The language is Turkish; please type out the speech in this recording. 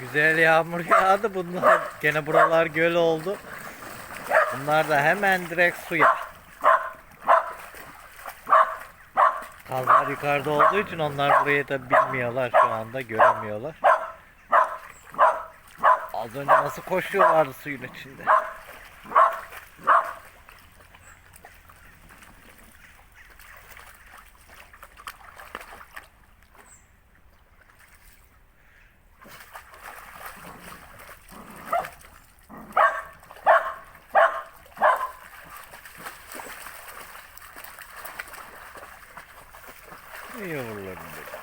Güzel yağmur yağdı. Bunlar gene buralar göl oldu. Bunlar da hemen direkt suya. Kazlar yukarıda olduğu için onlar burayı da bilmiyorlar şu anda göremiyorlar. Az önce nasıl koşuyorlardı suyun içinde. 잃어버렸는데.